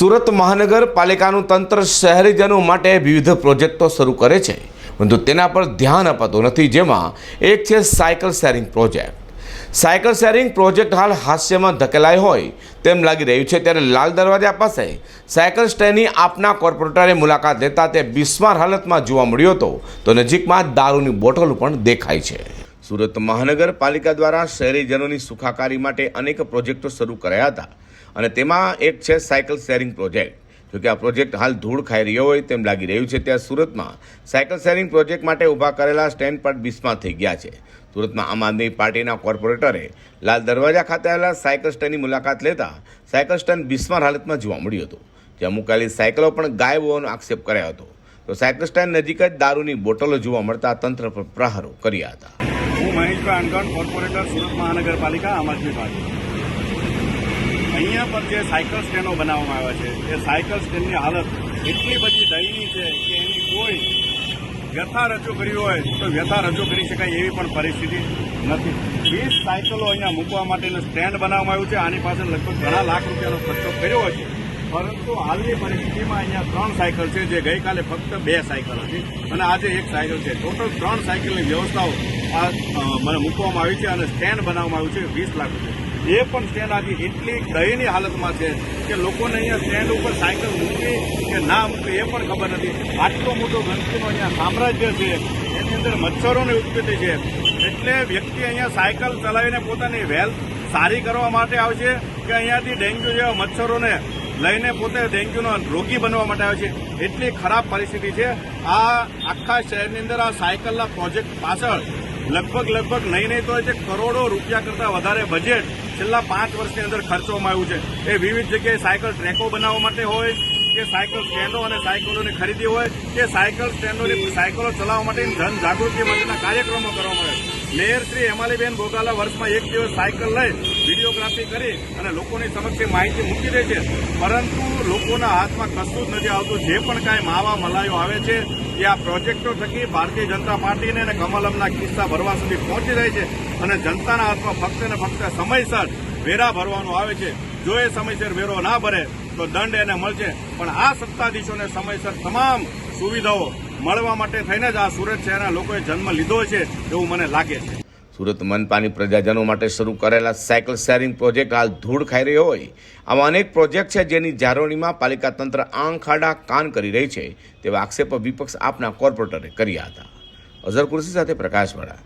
સુરત મહાનગરપાલિકાનું તંત્ર શહેરીજનો માટે વિવિધ પ્રોજેક્ટો શરૂ કરે છે. પરંતુ તેના પર ધ્યાન અપાતું નથી, જેમાં એક છે cycle sharing project. Cycle sharing project હાલ હાસ્યમાં ધકેલાય હોય તેમ લાગી રહ્યું છે. ત્યારે લાલ દરવાજા પાસે સાયકલ સ્ટેન્ડની આપના કોર્પોરેટરે મુલાકાત લેતા તે બિસ્માર હાલતમાં જોવા મળ્યો હતો. તો નજીકમાં દારૂની બોટલ પણ દેખાય છે. સુરત મહાનગરપાલિકા દ્વારા શહેરીજનોની સુખાકારી માટે અનેક પ્રોજેક્ટો શરૂ કરાયા હતા. અને તેમાં એક છે સાયકલ શેરિંગ પ્રોજેક્ટ. જોકે આ પ્રોજેક્ટ હાલ ધૂળ ખાઈ રહ્યો હોય તેમ લાગી રહ્યું છે. ત્યાં સુરતમાં સાયકલ શેરિંગ પ્રોજેક્ટ માટે ઊભા કરેલા સ્ટેન્ડ પર બિસ્મા થઈ ગયા છે. સુરતમાં આમ આદમી પાર્ટીના કોર્પોરેટરે લાલ દરવાજા ખાતે આવેલા સાયકલ સ્ટેન્ડની મુલાકાત લેતા સાયકલ સ્ટેન્ડ બિસ્માર હાલતમાં જોવા મળ્યું હતું. જ્યાં મુકાયેલી સાયકલો પણ ગાયબ હોવાનો આક્ષેપ કર્યો હતો. તો સાયકલ સ્ટેન્ડ નજીક જ દારૂની બોટલો જોવા મળતા તંત્ર પર પ્રહારો કર્યા હતા. હું મહેશભાઈ અનગણ કોર્પોરેટર, સુરત મહાનગરપાલિકા, આમ આદમી પાર્ટી. અહીંયા પર જે સાયકલ સ્ટેન્ડો બનાવવામાં આવ્યા છે, એ સાયકલ સ્ટેન્ડની હાલત એટલી બધી દયનીય છે કે એની કોઈ વ્યથા રજૂ કરી હોય તો વ્યથા રજૂ કરી શકાય એવી પણ પરિસ્થિતિ નથી. વીસ સાયકલો અહીંયા મૂકવા માટેનું સ્ટેન્ડ બનાવવામાં આવ્યું છે. આની પાસે લગભગ ઘણા લાખ રૂપિયાનો ખર્ચો કર્યો છે પરંતુ હાલની પરિસ્થિતિમાં અહીંયા ત્રણ સાયકલ છે જે ગઈકાલે ફક્ત બે સાયકલ હતી. અને આજે એક સાયકલ છે. ટોટલ ત્રણ સાયકલની વ્યવસ્થાઓ આ મને મૂકવામાં આવી છે અને સ્ટેન્ડ બનાવવામાં આવ્યું છે વીસ લાખ એ પણ સ્ટેન્ડ આજે એટલી દયનીય હાલતમાં છે કે લોકોને અહીંયા સ્ટેન્ડ ઉપર સાયકલ મૂકવી કે ના મૂકવી એ પણ ખબર નથી. આટલો મોટો ગંદકીનો અહીંયા સામ્રાજ્ય છે, એની અંદર મચ્છરોની ઉત્પત્તિ છે. એટલે વ્યક્તિ અહીંયા સાયકલ ચલાવીને પોતાની વેલ્થ સારી કરવા માટે આવશે કે અહીંયાથી ડેન્ગ્યુ જેવા મચ્છરોને લઈને પોતે ડેન્ગ્યુનો રોગી બનવા માટે આવે છે. એટલી ખરાબ પરિસ્થિતિ છે. આ આખા શહેરની અંદર આ સાયકલના પ્રોજેક્ટ પાછળ લગભગ લગભગ નહીં નહીં તો જે કરોડો રૂપિયા કરતાં વધારે બજેટ છેલ્લા પાંચ વર્ષની અંદર ખર્ચવામાં આવ્યું છે. એ વિવિધ જગ્યાએ સાયકલ ટ્રેકો બનાવવા માટે હોય, કે સાયકલ સ્ટેન્ડો અને સાયકલોની ખરીદી હોય, કે સાયકલ સ્ટેન્ડોની સાયકલો ચલાવવા માટે જન જાગૃતિ માટેના કાર્યક્રમો કરવામાં આવે મેયર શ્રી હેમાલીબેન બોગાલા વર્ષમાં એક દિવસ સાયકલ લઈ વિડીયોગ્રાફી કરી અને લોકોની સમક્ષ માહિતી મૂકી દે છે. પરંતુ લોકોના હાથમાં કશું જ નથી આવતું. જે પણ કાંઈ માવા મલાયો આવે છે, એ આ પ્રોજેક્ટો થકી ભારતીય જનતા પાર્ટીને અને કમલમના કિસ્સા ભરવા સુધી પહોંચી જાય છે અને જનતાના હાથમાં ફક્ત ને ફક્ત સમયસર વેરા ભરવાનો આવે છે. જો એ સમયસર વેરો ના ભરે, તો દંડ એને મળશે. પણ આ સત્તાધીશોને સમયસર તમામ સુવિધાઓ મળવા માટે થઈને જ આ સુરત શહેરના લોકોએ જન્મ લીધો છે એવું મને લાગે છે. સુરત મનપાની પ્રજાજનો માટે શરૂ કરેલા સાયકલ શેરિંગ પ્રોજેક્ટ હાલ ધૂળ ખાઈ રહ્યો હોય. આવા અનેક પ્રોજેક્ટ છે જેની જાળવણીમાં પાલિકા તંત્ર આંખાડા કાન કરી રહી છે તેવા આક્ષેપો વિપક્ષ આપના કોર્પોરેટરે કર્યા હતા. અઝર કુર્સી સાથે પ્રકાશવાળા.